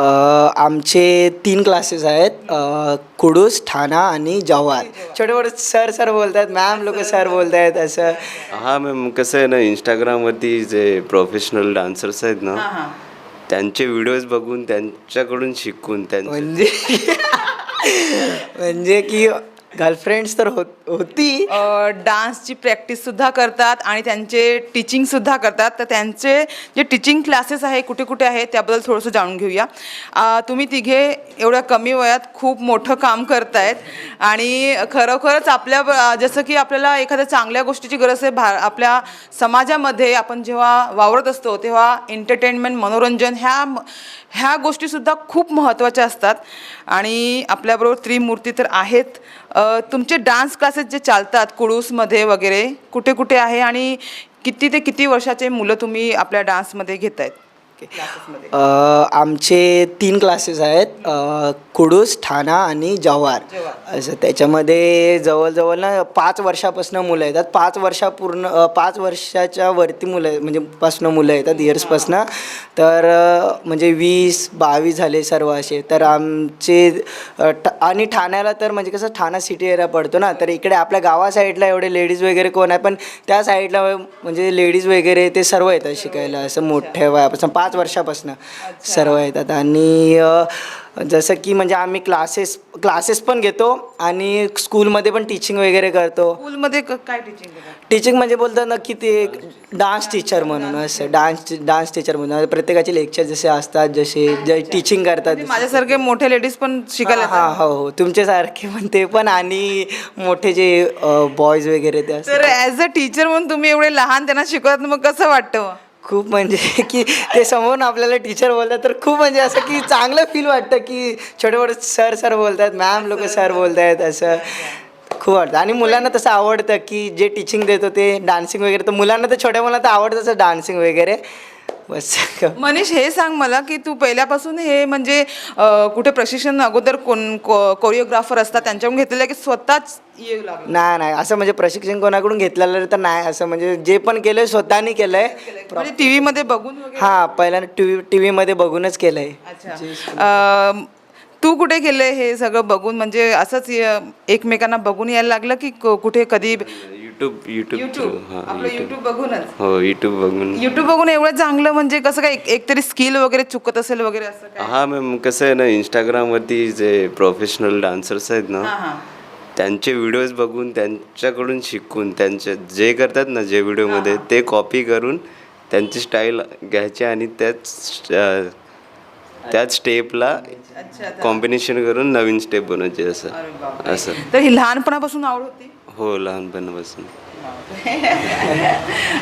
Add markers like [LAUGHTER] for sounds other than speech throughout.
अ, आमचे तीन क्लासेस आहेत कुडूस ठाणा आणि जव्हार. छोटे मोठे सर सर बोलतात मॅम लोक सर बोलत आहेत असं. हा मॅम कसं आहे ना इंस्टाग्रामवरती जे प्रोफेशनल डान्सर्स आहेत ना त्यांचे व्हिडिओज बघून त्यांच्याकडून शिकून त्यांचे म्हणजे [LAUGHS] म्हणजे की गर्लफ्रेंड्स तर होत होती. डान्सची डान्सची प्रॅक्टिससुद्धा करतात आणि त्यांचे टीचिंगसुद्धा करतात. तर त्यांचे जे टीचिंग क्लासेस आहे कुठे कुठे आहे त्याबद्दल थोडंसं जाणून घेऊया. तुम्ही तिघे एवढ्या कमी वयात खूप मोठं काम करतायत. आणि खरोखरच आपल्या जसं की आपल्याला एखाद्या चांगल्या गोष्टीची गरज आहे भा आपल्या समाजामध्ये आपण जेव्हा वावरत असतो तेव्हा एंटरटेनमेंट मनोरंजन ह्या ह्या गोष्टीसुद्धा खूप महत्त्वाच्या असतात. आणि आपल्याबरोबर त्रिमूर्ती तर आहेत. तुमचे डान्स क्लासेस जे चालतात कुडूसमध्ये वगैरे कुठे कुठे आहे आणि किती ते किती वर्षाचे मुलं तुम्ही आपल्या डान्समध्ये घेत आहेत क्लासेसमध्ये अ, आमचे तीन क्लासेस आहेत. कुडूस ठाणा आणि जव्हार. असं त्याच्यामध्ये जवळजवळ ना पाच वर्षापासून मुलं येतात. पाच वर्षा पूर्ण पाच वर्षाच्या वरती मुलं म्हणजे पासनं मुलं येतात इयर्सपासनं तर म्हणजे वीस बावीस झाले सर्व असे. तर आमचे आणि ठाण्याला तर म्हणजे कसं ठाणा सिटी एरिया पडतो ना. तर इकडे आपल्या गावा साईडला एवढे लेडीज वगैरे कोण आहे. पण त्या साईडला म्हणजे लेडीज वगैरे ते सर्व येतात शिकायला. असं मोठ्या वयापासून पाच वर्षापासून सर्व येतात. आणि जसं की म्हणजे आम्ही क्लासेस क्लासेस पण घेतो आणि स्कूलमध्ये पण टीचिंग वगैरे करतो. स्कूलमध्ये काय टीचिंग टीचिंग म्हणजे बोलतात ना की ते डान्स टीचर म्हणून असं डान्स डान्स टीचर म्हणून. प्रत्येकाचे लेक्चर जसे असतात जसे जे टीचिंग करतात म्हणजे माझ्यासारखे मोठे लेडीज पण शिकायला हा हो हो तुमच्यासारखे पण ते पण आणि मोठे जे बॉयज वगैरे ते तर ॲज अ टीचर म्हणून तुम्ही एवढे लहान त्यांना शिकवत मग कसं वाटतं? खूप म्हणजे की ते समोरून आपल्याला टीचर बोलतात तर खूप म्हणजे असं की चांगलं फील वाटतं की छोटे मोठे सर सर बोलतात मॅम लोक सर बोलत आहेत असं. खूप वाटतं. आणि मुलांना तसं आवडतं की जे टीचिंग देतो ते डान्सिंग वगैरे तर मुलांना तर छोट्या मुलांना तर आवडतं असं डान्सिंग वगैरे. बस. [LAUGHS] मनीष हे सांग मला की तू पहिल्यापासून हे म्हणजे अ, कुठे प्रशिक्षण अगोदर कोण कोरिओग्राफर असतात त्यांच्याकडून घेतलेलं आहे की स्वतःच येऊ लागलं? नाही नाही असं म्हणजे प्रशिक्षण कोणाकडून घेतलेलं तर नाही असं म्हणजे जे पण केलंय स्वतःनी केलंय. म्हणजे टी व्हीमध्ये बघून वगैरे? हां पहिल्यांदा टी व्ही टी व्हीमध्ये बघूनच केलंय. अच्छा. अ, तू कुठे केलंय हे सगळं बघून? म्हणजे असंच य- एकमेकांना बघून यायला लागलं की क- कुठे कधी युट्यूब युट्यूब युट्यूब हां आपलं युट्यूब युट्यूब बघूनच. हो युट्यूब बघून. युट्यूब बघून एवढं चांगलं म्हणजे कसं काय एक- एकतरी स्किल वगैरे चुकत असेल वगैरे असं काय? हा मॅम कसं आहे ना इंस्टाग्रामवरती जे प्रोफेशनल डान्सर्स आहेत ना हां हां. त्यांचे व्हिडिओज बघून त्यांच्याकडून शिकून त्यांचे जे करतात ना जे व्हिडिओमध्ये ते कॉपी करून त्यांची स्टाईल घ्यायची आणि त्याच अं, त्याच स्टेपला अच्छा कॉम्बिनेशन करून नवीन स्टेप बनवायचे असं. असं. तर ही लहानपणापासून आवड होती? हो लहानपणापासून. [LAUGHS]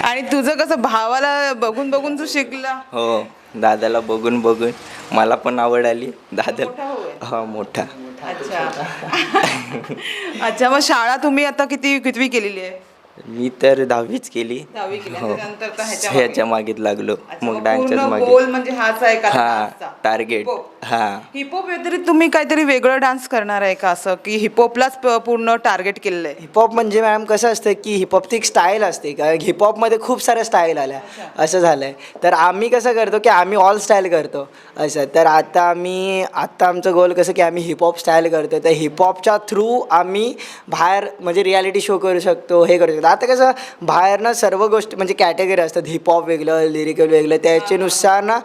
आणि तुझं कसं भावाला बघून बघून तू शिकला? हो दादाला बघून बघून मला पण आवड आली. दादा आहे? हा मोठा. अच्छा. [LAUGHS] अच्छा मग शाळा तुम्ही आता किती कितवी केलेली आहे? मी तर दहावीच केली. दहावी हो. तर ह्याच्या मागे. ह्याच्या मागेच लागलो. अच्छा, मग मग डान्सच्याच पूर्ण मागे. गोल म्हणजे हाच आहे का हा डान्सचा? Target hip hop. हा. हिपहॉप व्यतिरिक्त तुम्ही काहीतरी वेगळं डान्स करणार आहे का असं? की हिपहॉपलाच प- पूर्ण टार्गेट केलेलं आहे? हिपहॉप म्हणजे मॅडम कसं असतं की हिपहॉपची एक स्टाईल असते. का हिपहॉपमध्ये खूप साऱ्या स्टाईल आल्या. असं झालं आहे तर आम्ही कसं करतो की आम्ही ऑल स्टाईल करतो. असं. तर आता आम्ही आत्ता आमचं गोल कसं की आम्ही हिपहॉप स्टाईल करतो तर हिपहॉपच्या थ्रू आम्ही बाहेर म्हणजे रियालिटी शो करू शकतो हे करू शकतो. आता कसं बाहेर ना सर्व गोष्टी म्हणजे कॅटेगरी असतात हिपहॉप वेगळं लिरिकल वेगळं त्याच्यानुसार ना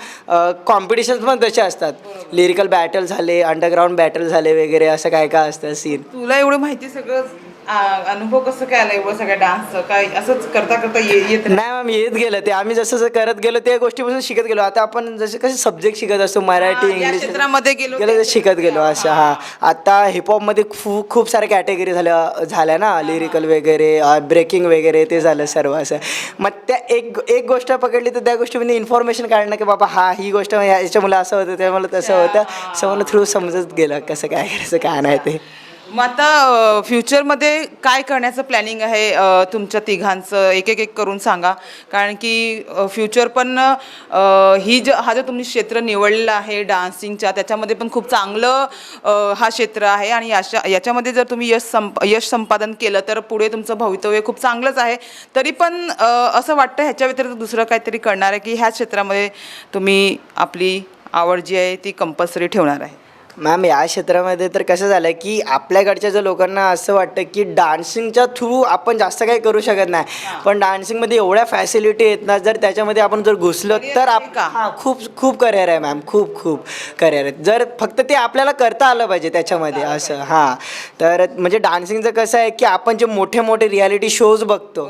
कॉम्पिटिशन्स पण तसे असतात. लिरिकल बॅटल झाले अंडरग्राऊंड बॅटल झाले वगैरे असं काय काय असतं सीन तुला एवढं माहिती सगळं? अनुभव कसं काय आला एवढं सगळ्या डान्सचं काय असंच करता करता ये- येत नाही मॅम येत गेलं ते. आम्ही जसं जसं करत गेलो त्या गोष्टीपासून शिकत गेलो. आता आपण जसे कसे सब्जेक्ट शिकत असतो मराठी हा, या इंग्लिश क्षेत्रामध्ये गेलो गेलो तर शिकत गेलो असं हा. आता हिपहॉपमध्ये खूप खूप साऱ्या कॅटेगरी झाल्या झाल्या ना. लिरिकल वगैरे ब्रेकिंग वगैरे ते झालं सर्व असं. मग त्या एक एक गोष्ट पकडली तर त्या गोष्टीमध्ये इन्फॉर्मेशन काढणं की बाबा हा ही गोष्ट या- याच्यामुळे असं होतं त्यामुळे तसं होतं. असं मला थ्रू समजत गेलं कसं काय करायचं काय नाही ते. मग आता फ्युचरमध्ये काय करण्याचं प्लॅनिंग आहे अ, तुमच्या तिघांचं? एक एक एक करून सांगा. कारण की फ्युचर पण अ, ही ज हा जो तुम्ही क्षेत्र निवडलेला आहे डान्सिंगच्या त्याच्यामध्ये पण खूप चांगलं अ, हा क्षेत्र आहे. आणि याच्या याच्यामध्ये जर तुम्ही यश संप यश संपादन केलं तर पुढे तुमचं भवितव्य खूप चांगलंच आहे. तरी पण अ, असं वाटतं ह्याच्या व्यतिरिक्त दुसरं काहीतरी करणार आहे की ह्या क्षेत्रामध्ये तुम्ही आपली आवड जी आहे ती कंपल्सरी ठेवणार आहे? मॅम या क्षेत्रामध्ये तर कसं झालं की आपल्याकडच्या ज्या लोकांना असं वाटतं की डान्सिंगच्या थ्रू आपण जास्त काही करू शकत नाही. पण डान्सिंगमध्ये एवढ्या फॅसिलिटी आहेत ना जर त्याच्यामध्ये आपण जर घुसलो तर आप का? हां खूप खूप करिअर आहे मॅम खूप खूप करिअर आहे. जर फक्त ते आपल्याला करता आलं पाहिजे त्याच्यामध्ये असं. हां. तर म्हणजे डान्सिंगचं कसं आहे की आपण जे मोठे मोठे रियालिटी शोज बघतो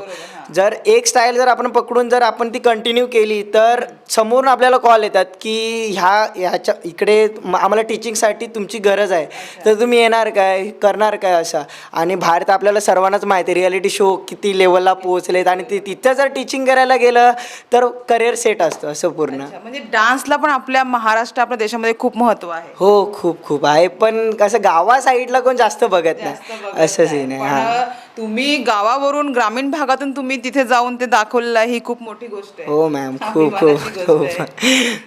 जर एक स्टाईल जर आपण पकडून जर आपण ती कंटिन्यू केली तर समोरून आपल्याला कॉल येतात की ह्या ह्याच्या इकडे आम्हाला टीचिंगसाठी तुमची गरज आहे. तर तुम्ही येणार काय? करणार काय असं? आणि तर आपल्याला सर्वांनाच माहिती आहे. रियालिटी शो किती लेवलला पोहोचलेत आणि ते तिथं जर टीचिंग करायला गेलं तर करिअर सेट असतं असं पूर्ण. म्हणजे डान्सला पण आपल्या महाराष्ट्र आपल्या देशामध्ये खूप महत्त्व आहे. हो खूप खूप आहे. पण कसं गावा साईडला कोण जास्त बघत नाही. असं सीन आहे हां. तुम्ही गावावरून ग्रामीण भागातून तुम्ही तिथे जाऊन ते दाखवलेलं ही खूप मोठी गोष्ट आहे. हो मॅम खूप खूप.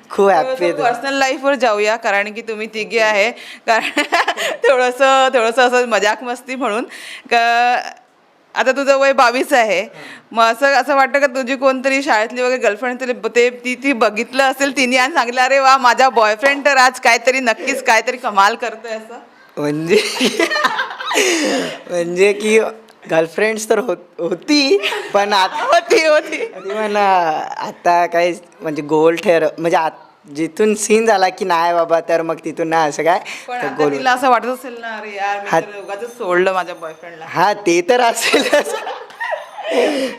खूप हॅपी पर्सनल लाईफवर जाऊया कारण की तुम्ही तिघे आहे. कारण [LAUGHS] थोडंसं थोडंसं असं मजाक मस्ती म्हणून. का आता तुझं वय बावीस आहे. मग असं असं वाटतं का तुझी कोणतरी शाळेतली वगैरे गर्लफ्रेंड तरी ते ती ती बघितलं असेल तिने आणि सांगितलं अरे वा माझा बॉयफ्रेंड तर आज काहीतरी नक्कीच काहीतरी कमाल करतोय असं. म्हणजे [LAUGHS] म्हणजे की गर्लफ्रेंड्स तर होत होती पण आता होती होती. म्हणा आता काही म्हणजे गोल ठेर म्हणजे आत जिथून सीन झाला की नाही बाबा तर मग तिथून नाही असं काय? तर आता गोल तिला असं वाटत असेल ना अरे यार मी हा. तर उगाचच सोडलं माझ्या बॉयफ्रेंडला हा ते तर असेलच.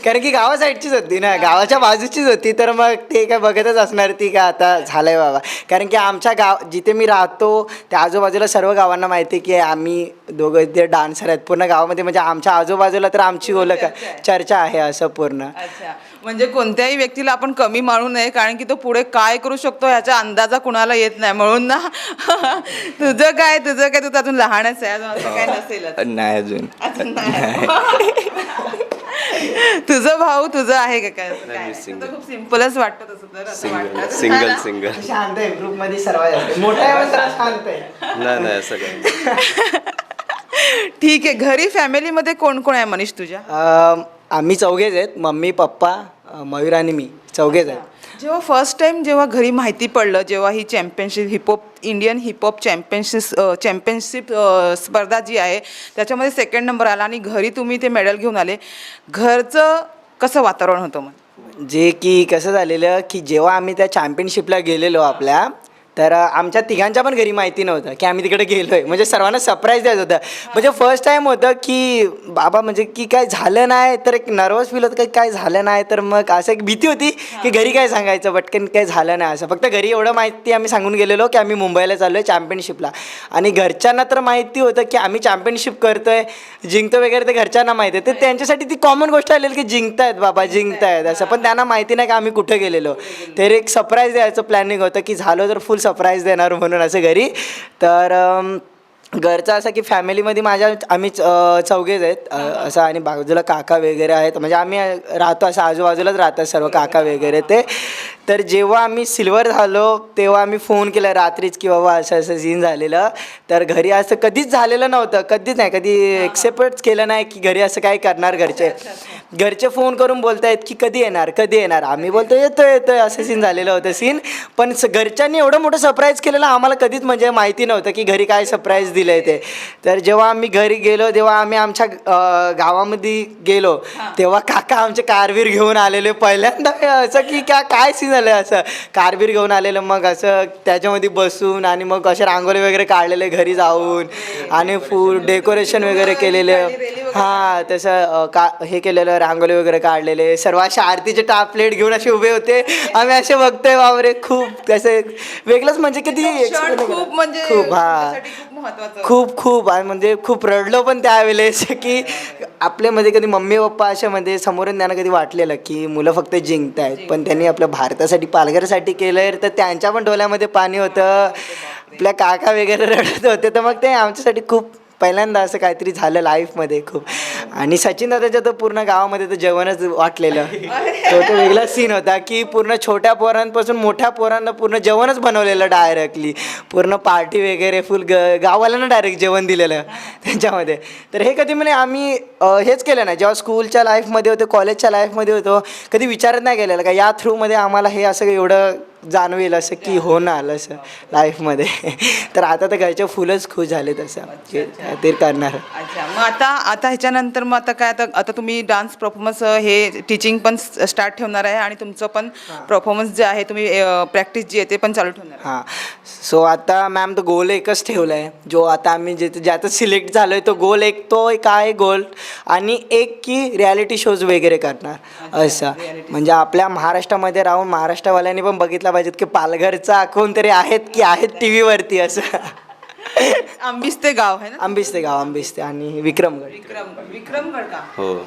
कारण की गावा साईडचीच होती ना गावाच्या बाजूचीच होती तर मग ते काय बघतच असणार ती का आता झालंय बाबा. कारण की आमच्या गाव जिथे मी राहतो त्या आजूबाजूला सर्व गावांना माहिती आहे की आम्ही दोघं ते डान्सर आहेत. पूर्ण गावामध्ये म्हणजे आमच्या आजूबाजूला तर आमची ओळख आहे, चर्चा आहे असं पूर्ण. अच्छा. म्हणजे कोणत्याही व्यक्तीला आपण कमी मानू नये कारण की तो पुढे काय करू शकतो ह्याचा अंदाजा कुणाला येत नाही. म्हणून ना [LAUGHS] तुझं काय तुझं काय तू तर अजून लहानच आहे अजून असं काय नसेलच. नाही अजून. अजून नाही. तुझं भाऊ तुझं आहे का काय? असं काय नाही, नाही. single. तुझं खूप सिम्पलच वाटतं तसं तर असं सिंगल वाटतं. सिंगल सिंगल [LAUGHS] शांत आहे ग्रुपमध्ये सर्वात जास्त. मोठ्या आहे पण जरा शांत आहे. नाही नाही असं काही [LAUGHS] ठीक आहे घरी फॅमिलीमध्ये कोण कोण आहे मनीष तुझ्या? अं, आम्ही चौघेच आहेत. मम्मी पप्पा अं, मयूर आणि मी. चौघेच आहेत. जेव्हा फर्स्ट टाइम जेव्हा घरी माहिती पडलं जेव्हा ही championship hip hop Indian hip hop championship championship स्पर्धा जी आहे त्याच्यामध्ये सेकंड नंबर आला आणि घरी तुम्ही ते मेडल घेऊन आले. घरचं कसं वातावरण होतं मग? जे की कसं झालेलं की जेव्हा आम्ही त्या चॅम्पियनशिपला गेलेलो आपल्या तर आमच्या तिघांच्या पण घरी माहिती नव्हतं की आम्ही तिकडे गेलो आहे म्हणजे सर्वांना सरप्राईज द्यायचं होतं. म्हणजे फर्स्ट टाईम होतं की बाबा म्हणजे की काय झालं नाही तर एक नर्वस फील होतं की काय झालं नाही तर मग असं एक भीती होती की घरी काय सांगायचं? पटकन काय झालं नाही असं. फक्त घरी एवढं माहिती आम्ही सांगून गेलेलो की आम्ही मुंबईला चाललो आहे चॅम्पियनशिपला आणि घरच्यांना तर माहिती होतं की आम्ही चॅम्पियनशिप करतो आहे जिंकतो वगैरे ते घरच्यांना माहिती आहे तर त्यांच्यासाठी ती कॉमन गोष्ट आलेली की जिंकतायत बाबा जिंकतायत असं. पण त्यांना माहिती नाही की आम्ही कुठे गेलेलो. तर एक सरप्राईज द्यायचं प्लॅनिंग होतं की झालं तर फुल सरप्राईज देणार म्हणून असं घरी. तर घरचं असं की फॅमिलीमध्ये माझ्या आम्ही चौघेच आहेत. असं आणि बाजूला काका वगैरे आहेत. म्हणजे आम्ही राहतो असं आजूबाजूलाच राहतात सर्व काका वगैरे ते. तर जेव्हा आम्ही सिल्वर झालो तेव्हा आम्ही फोन केला रात्रीच की बाबा असं असं सीन झालेलं. तर घरी असं कधीच झालेलं नव्हतं. कधीच नाही. कधी एक्सेप्टच केलं नाही की घरी असं काय करणार घरचे. घरचे फोन करून बोलतायत की कधी येणार कधी येणार? आम्ही बोलतो येतो येतोय. असं सीन झालेलं होतं सीन पण स- घरच्यांनी एवढं मोठं सरप्राईज केलेलं आम्हाला कधीच म्हणजे माहिती नव्हतं की घरी काय सरप्राईज दिलं आहे ते. तर जेव्हा आम्ही घरी गेलो तेव्हा आम्ही आमच्या गावामध्ये गेलो तेव्हा काका आमचे कारवीर घेऊन आलेले पहिल्यांदा. असं की का काय सीन झालं असं? कारवीर घेऊन आलेलं मग असं त्याच्यामध्ये बसून आणि मग असे रांगोळी वगैरे काढलेले घरी जाऊन आणि फूड डेकोरेशन वगैरे केलेले. हां तसं का हे केलेलं रांगोळी वगैरे काढलेले. सर्व असे आरतीचे टाप प्लेट घेऊन असे उभे होते. आम्ही असे बघतोय बाबरे खूप कसे वेगळंच म्हणजे किती खूप म्हणजे खूप हा. महत्वाचं खूप खूप. आणि म्हणजे खूप रडलो पण त्यावेळेस की आपल्यामध्ये कधी मम्मी पप्पा अशा म्हणजे समोरून त्यांना कधी वाटलेलं की मुलं फक्त जिंकत आहेत पण त्यांनी आपल्या भारतासाठी पालघरसाठी केलं तर त्यांच्या पण डोळ्यामध्ये पाणी होतं. आपल्या काका वगैरे रडत होते. तर मग ते आमच्यासाठी खूप पहिल्यांदा असं काहीतरी झालं लाईफमध्ये खूप. आणि सचिन दादाच्या तर पूर्ण गावामध्ये तर जेवणच वाटलेलं. तो तो वेगळा सीन होता की पूर्ण छोट्या पोरांपासून मोठ्या पोरांना पूर्ण जेवणच बनवलेलं डायरेक्टली पूर्ण पार्टी वगैरे फुल ग गावाला ना डायरेक्ट जेवण दिलेलं त्यांच्यामध्ये. तर हे कधी म्हणजे आम्ही हेच केलं नाही. जेव्हा स्कूलच्या लाईफमध्ये होतो कॉलेजच्या लाईफमध्ये होतो कधी विचारत नाही केलेलं. का या थ्रूमध्ये आम्हाला हे असं एवढं जाणवेल असं की होणार असं लाईफमध्ये [LAUGHS] तर आता तर घरचे फुलच खुश झाले तसं की ते करणार. अच्छा मग आता आता ह्याच्यानंतर मग आता काय आता आता तुम्ही डान्स परफॉर्मन्स हे टीचिंग पण स्टार्ट ठेवणार आहे आणि तुमचं पण परफॉर्मन्स जे आहे तुम्ही प्रॅक्टिस जी आहे ते पण चालू ठेवणार हां. सो आता मॅम तो गोल एकच ठेवला आहे जो आता आम्ही जे ज्यात सिलेक्ट झालो आहे तो गोल एक तो एक आहे गोल आणि एक की रियालिटी शोज वगैरे करणार. असं. म्हणजे आपल्या महाराष्ट्रामध्ये राहून महाराष्ट्रवाल्यांनी पण बघितलं पाहिजेत की पालघरचा कोणतरी आहेत की आहेत टी व्हीवरती असं. आंबिस्ते गाव आहे ना? आंबिस्ते गाव आंबिस्ते आणि विक्रमगड. विक्रम विक्रमगड का? हो.